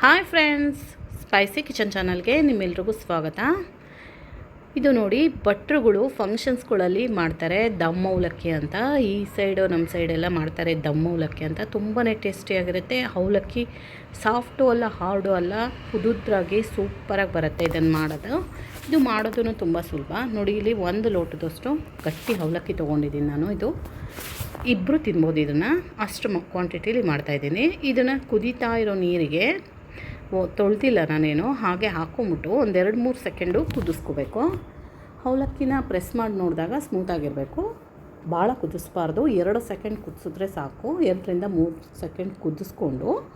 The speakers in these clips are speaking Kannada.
ಹಾಯ್ ಫ್ರೆಂಡ್ಸ್, ಸ್ಪೈಸಿ ಕಿಚನ್ ಚಾನಲ್ಗೆ ನಿಮ್ಮೆಲ್ರಿಗೂ ಸ್ವಾಗತ. ಇದು ನೋಡಿ, ಭಟ್ರುಗಳು ಫಂಕ್ಷನ್ಸ್ಗಳಲ್ಲಿ ಮಾಡ್ತಾರೆ ದಮ್ ಅವಲಕ್ಕಿ ಅಂತ. ಈ ಸೈಡು ನಮ್ಮ ಸೈಡೆಲ್ಲ ಮಾಡ್ತಾರೆ ದಮ್ ಅವಲಕ್ಕಿ ಅಂತ. ತುಂಬಾ ಟೇಸ್ಟಿಯಾಗಿರುತ್ತೆ ಅವಲಕ್ಕಿ ಸಾಫ್ಟು ಅಲ್ಲ ಹಾರ್ಡು ಅಲ್ಲ ಉದುದ್ರಾಗಿ ಸೂಪರಾಗಿ ಬರುತ್ತೆ ಇದನ್ನು ಮಾಡೋದು. ಇದು ಮಾಡೋದು ತುಂಬ ಸುಲಭ. ನೋಡಿ, ಇಲ್ಲಿ ಒಂದು ಲೋಟದಷ್ಟು ಗಟ್ಟಿ ಅವಲಕ್ಕಿ ತೊಗೊಂಡಿದ್ದೀನಿ ನಾನು ಇದು. ಇಬ್ಬರು ತಿನ್ಬೋದು ಇದನ್ನು. ಅಷ್ಟು ಕ್ವಾಂಟಿಟೀಲಿ ಮಾಡ್ತಾಯಿದ್ದೀನಿ ಇದನ್ನು ಕುದೀತಾ ಇರೋ ನೀರಿಗೆ ಓ, ತೊಳೆದಿಲ್ಲ ನಾನೇನು, ಹಾಗೆ ಹಾಕೊಂಬಿಟ್ಟು ಒಂದೆರಡು ಮೂರು ಸೆಕೆಂಡು ಕುದಿಸ್ಕೋಬೇಕು. ಅವಲಕ್ಕಿನ ಪ್ರೆಸ್ ಮಾಡಿ ನೋಡಿದಾಗ ಸ್ಮೂತಾಗಿರಬೇಕು ಭಾಳ ಕುದಿಸ್ಬಾರ್ದು. ಎರಡು ಸೆಕೆಂಡ್ ಕುದಿಸಿದ್ರೆ ಸಾಕು. ಎರಡರಿಂದ ಮೂರು ಸೆಕೆಂಡ್ ಕುದಿಸ್ಕೊಂಡು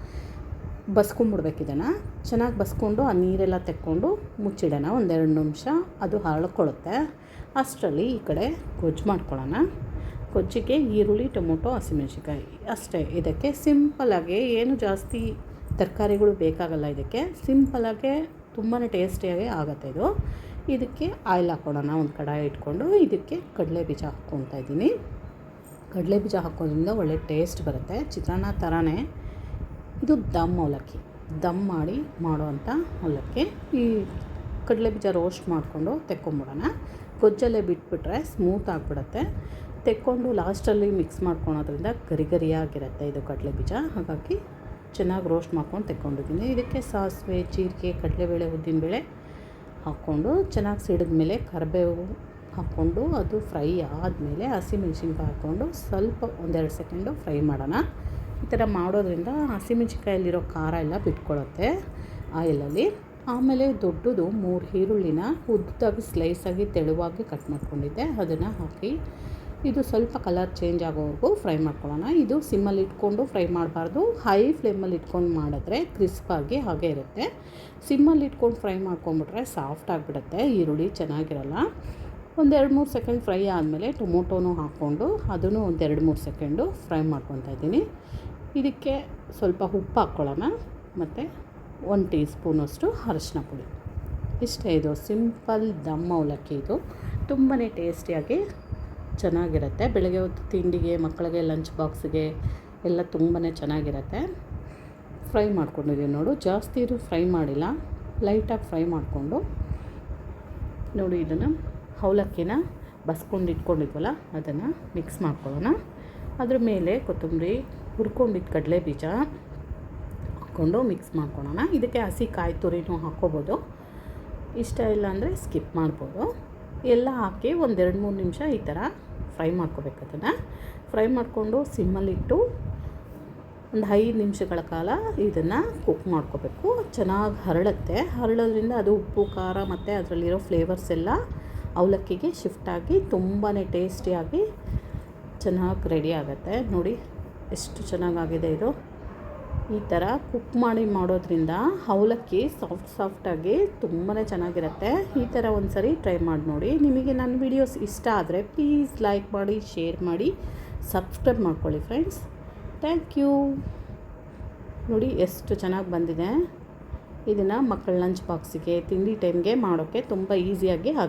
ಬಸ್ಕೊಂಬಿಡ್ಬೇಕು ಇದನ್ನು. ಚೆನ್ನಾಗಿ ಬಸ್ಕೊಂಡು ಆ ನೀರೆಲ್ಲ ತೆಕ್ಕೊಂಡು ಮುಚ್ಚಿಡೋಣ. ಒಂದೆರಡು ನಿಮಿಷ. ಅದು ಹರಳ್ಕೊಳ್ಳುತ್ತೆ ಅಷ್ಟರಲ್ಲಿ ಈ ಕಡೆ ಗೊಜ್ಜು ಮಾಡ್ಕೊಳ್ಳೋಣ. ಗೊಜ್ಜಿಗೆ ಈರುಳ್ಳಿ, ಟೊಮೊಟೊ ಹಸಿಮೆಣ್ಸಿಕಾಯಿ ಅಷ್ಟೇ. ಇದಕ್ಕೆ ಸಿಂಪಲ್ಲಾಗಿ ಏನು ಜಾಸ್ತಿ ತರಕಾರಿಗಳು ಬೇಕಾಗಲ್ಲ ಇದಕ್ಕೆ. ಸಿಂಪಲಾಗೆ ತುಂಬಾ ಟೇಸ್ಟಿಯಾಗಿ ಆಗುತ್ತೆ ಇದು. ಇದಕ್ಕೆ ಆಯಿಲ್ ಹಾಕ್ಕೊಳ್ಳೋಣ ಒಂದು ಕಡಾಯಿ ಇಟ್ಕೊಂಡು ಇದಕ್ಕೆ ಕಡಲೆ ಬೀಜ ಹಾಕ್ಕೊತಾ ಇದ್ದೀನಿ. ಕಡಲೆ ಬೀಜ ಹಾಕೋದ್ರಿಂದ ಒಳ್ಳೆ ಟೇಸ್ಟ್ ಬರುತ್ತೆ. ಚಿತ್ರಾನ್ನ ಥರನೇ ಇದು ದಮ್ ಅವಲಕ್ಕಿ. ದಮ್ ಮಾಡಿ ಮಾಡುವಂಥ ಅವಲಕ್ಕಿ. ಈ ಕಡಲೆ ಬೀಜ ರೋಸ್ಟ್ ಮಾಡಿಕೊಂಡು ತೆಕ್ಕೊಂಬಿಡೋಣ. ಗೊಜ್ಜಲ್ಲೇ ಬಿಟ್ಬಿಟ್ರೆ ಸ್ಮೂತ್ ಆಗಿಬಿಡುತ್ತೆ. ತೆಕ್ಕೊಂಡು ಲಾಸ್ಟಲ್ಲಿ ಮಿಕ್ಸ್ ಮಾಡ್ಕೊಳೋದ್ರಿಂದ ಗರಿ ಗರಿಯಾಗಿರುತ್ತೆ ಇದು ಕಡಲೆ ಬೀಜ. ಹಾಗಾಗಿ ಚೆನ್ನಾಗಿ ರೋಸ್ಟ್ ಮಾಡ್ಕೊಂಡು ತೆಕ್ಕೊಂಡಿದ್ದೀನಿ. ಇದಕ್ಕೆ ಸಾಸಿವೆ ಜೀರಿಗೆ ಕಡಲೆಬೇಳೆ, ಉದ್ದಿನಬೇಳೆ ಹಾಕ್ಕೊಂಡು ಚೆನ್ನಾಗಿ ಸಿಡಿದ ಮೇಲೆ ಕರಿಬೇವು ಹಾಕ್ಕೊಂಡು ಅದು ಫ್ರೈ ಆದಮೇಲೆ ಹಸಿಮೆಣ್ಸಿನ್ಕಾಯಿ ಹಾಕ್ಕೊಂಡು ಸ್ವಲ್ಪ ಒಂದೆರಡು ಸೆಕೆಂಡು ಫ್ರೈ ಮಾಡೋಣ. ಈ ಥರ ಮಾಡೋದ್ರಿಂದ ಹಸಿಮೆಣ್ಸಿನ್ಕಾಯಲ್ಲಿರೋ ಖಾರ ಎಲ್ಲ ಬಿಟ್ಕೊಳ್ಳುತ್ತೆ ಆಯಿಲಲ್ಲಿ ಆಮೇಲೆ ದೊಡ್ಡದು ಮೂರು ಈರುಳ್ಳಿನ ಉದ್ದಾಗಿ ಸ್ಲೈಸಾಗಿ ತೆಳುವಾಗಿ ಕಟ್ ಮಾಡ್ಕೊಂಡಿದ್ದೆ. ಅದನ್ನು ಹಾಕಿ ಇದು ಸ್ವಲ್ಪ ಕಲರ್ ಚೇಂಜ್ ಆಗೋವರೆಗೂ ಫ್ರೈ ಮಾಡ್ಕೊಳ್ಳೋಣ. ಇದು ಸಿಮ್ಮಲ್ಲಿ ಇಟ್ಕೊಂಡು ಫ್ರೈ ಮಾಡಬಾರ್ದು. ಹೈ ಫ್ಲೇಮಲ್ಲಿ ಇಟ್ಕೊಂಡು ಮಾಡಿದ್ರೆ ಕ್ರಿಸ್ಪಾಗಿ ಹಾಗೆ ಇರುತ್ತೆ. ಸಿಮ್ಮಲ್ಲಿ ಇಟ್ಕೊಂಡು ಫ್ರೈ ಮಾಡ್ಕೊಂಬಿಟ್ರೆ ಸಾಫ್ಟ್ ಆಗಿಬಿಡುತ್ತೆ. ಈರುಳ್ಳಿ ಚೆನ್ನಾಗಿರಲ್ಲ. ಒಂದೆರಡು ಮೂರು ಸೆಕೆಂಡ್ ಫ್ರೈ ಆದಮೇಲೆ ಟೊಮೊಟೊನೂ ಹಾಕ್ಕೊಂಡು ಅದನ್ನು ಒಂದೆರಡು ಮೂರು ಸೆಕೆಂಡು ಫ್ರೈ ಮಾಡ್ಕೊತಾ ಇದ್ದೀನಿ. ಇದಕ್ಕೆ ಸ್ವಲ್ಪ ಉಪ್ಪು ಹಾಕ್ಕೊಳ್ಳೋಣ. ಮತ್ತು ಒಂದು ಟೀ ಸ್ಪೂನಷ್ಟು ಅರಶಿನ ಪುಡಿ. ಇಷ್ಟೇ ಇದು. ಸಿಂಪಲ್ ದಮ್ ಅವಲಕ್ಕಿ ಇದು. ತುಂಬಾ ಟೇಸ್ಟಿಯಾಗಿ ಚೆನ್ನಾಗಿರುತ್ತೆ. ಬೆಳಗ್ಗೆ ಹೊತ್ತು ತಿಂಡಿಗೆ, ಮಕ್ಕಳಿಗೆ ಲಂಚ್ ಬಾಕ್ಸಿಗೆ ಎಲ್ಲ ತುಂಬಾ ಚೆನ್ನಾಗಿರುತ್ತೆ. ಫ್ರೈ ಮಾಡ್ಕೊಂಡಿದ್ದೀವಿ ನೋಡು. ಜಾಸ್ತಿ ಇದು ಫ್ರೈ ಮಾಡಿಲ್ಲ. ಲೈಟಾಗಿ ಫ್ರೈ ಮಾಡಿಕೊಂಡು ನೋಡಿ ಇದನ್ನು ಅವಲಕ್ಕಿನ ಬಸ್ಕೊಂಡು ಇಟ್ಕೊಂಡಿದ್ವಲ್ಲ, ಅದನ್ನು ಮಿಕ್ಸ್ ಮಾಡ್ಕೊಳ್ಳೋಣ. ಅದ್ರ ಮೇಲೆ ಕೊತ್ತಂಬರಿ, ಹುರ್ಕೊಂಡಿದ್ದ ಕಡಲೆ ಬೀಜ ಹಾಕ್ಕೊಂಡು ಮಿಕ್ಸ್ ಮಾಡ್ಕೊಳ್ಳೋಣ. ಇದಕ್ಕೆ ಹಸಿ ಕಾಯಿ ತುರಿನೂ ಹಾಕ್ಕೋಬೋದು. ಇಷ್ಟ ಇಲ್ಲ ಅಂದರೆ ಸ್ಕಿಪ್ ಮಾಡ್ಬೋದು. ಎಲ್ಲ ಹಾಕಿ ಒಂದೆರಡು ಮೂರು ನಿಮಿಷ ಈ ಥರ ಫ್ರೈ ಮಾಡ್ಕೋಬೇಕು ಅದನ್ನು. ಫ್ರೈ ಮಾಡಿಕೊಂಡು ಸಿಮ್ಮಲ್ಲಿಟ್ಟು ಒಂದು ಐದು ನಿಮಿಷಗಳ ಕಾಲ ಇದನ್ನು ಕುಕ್ ಮಾಡ್ಕೋಬೇಕು. ಚೆನ್ನಾಗಿ ಹರಳುತ್ತೆ. ಹರಳೋದ್ರಿಂದ ಅದು ಉಪ್ಪು, ಖಾರ ಮತ್ತು ಅದರಲ್ಲಿರೋ ಫ್ಲೇವರ್ಸ್ ಎಲ್ಲ ಅವಲಕ್ಕಿಗೆ ಶಿಫ್ಟ್ ಆಗಿ ತುಂಬಾ ಟೇಸ್ಟಿಯಾಗಿ ಚೆನ್ನಾಗಿ ರೆಡಿ ಆಗುತ್ತೆ. ನೋಡಿ, ಎಷ್ಟು ಚೆನ್ನಾಗಾಗಿದೆ ಇದು. ಈ ಥರ ಕುಕ್ ಮಾಡಿ ಮಾಡೋದ್ರಿಂದ ಅವಲಕ್ಕಿ ಸಾಫ್ಟ್ ಸಾಫ್ಟಾಗಿ ತುಂಬಾ ಚೆನ್ನಾಗಿರುತ್ತೆ. ಈ ಥರ ಒಂದು ಸರಿ ಟ್ರೈ ಮಾಡಿ ನೋಡಿ. ನಿಮಗೆ ನನ್ನ ವೀಡಿಯೋಸ್ ಇಷ್ಟ ಆದರೆ ಪ್ಲೀಸ್ ಲೈಕ್ ಮಾಡಿ, ಶೇರ್ ಮಾಡಿ, ಸಬ್ಸ್ಕ್ರೈಬ್ ಮಾಡ್ಕೊಳ್ಳಿ ಫ್ರೆಂಡ್ಸ್. Thank you. ನೋಡಿ ಎಷ್ಟು ಚೆನ್ನಾಗಿ ಬಂದಿದೆ. ಇದನ್ನು ಮಕ್ಕಳ ಲಂಚ್ ಬಾಕ್ಸಿಗೆ, ತಿಂಡಿ ಟೈಮ್ಗೆ ಮಾಡೋಕ್ಕೆ ತುಂಬ ಈಸಿಯಾಗಿ ಆಗುತ್ತೆ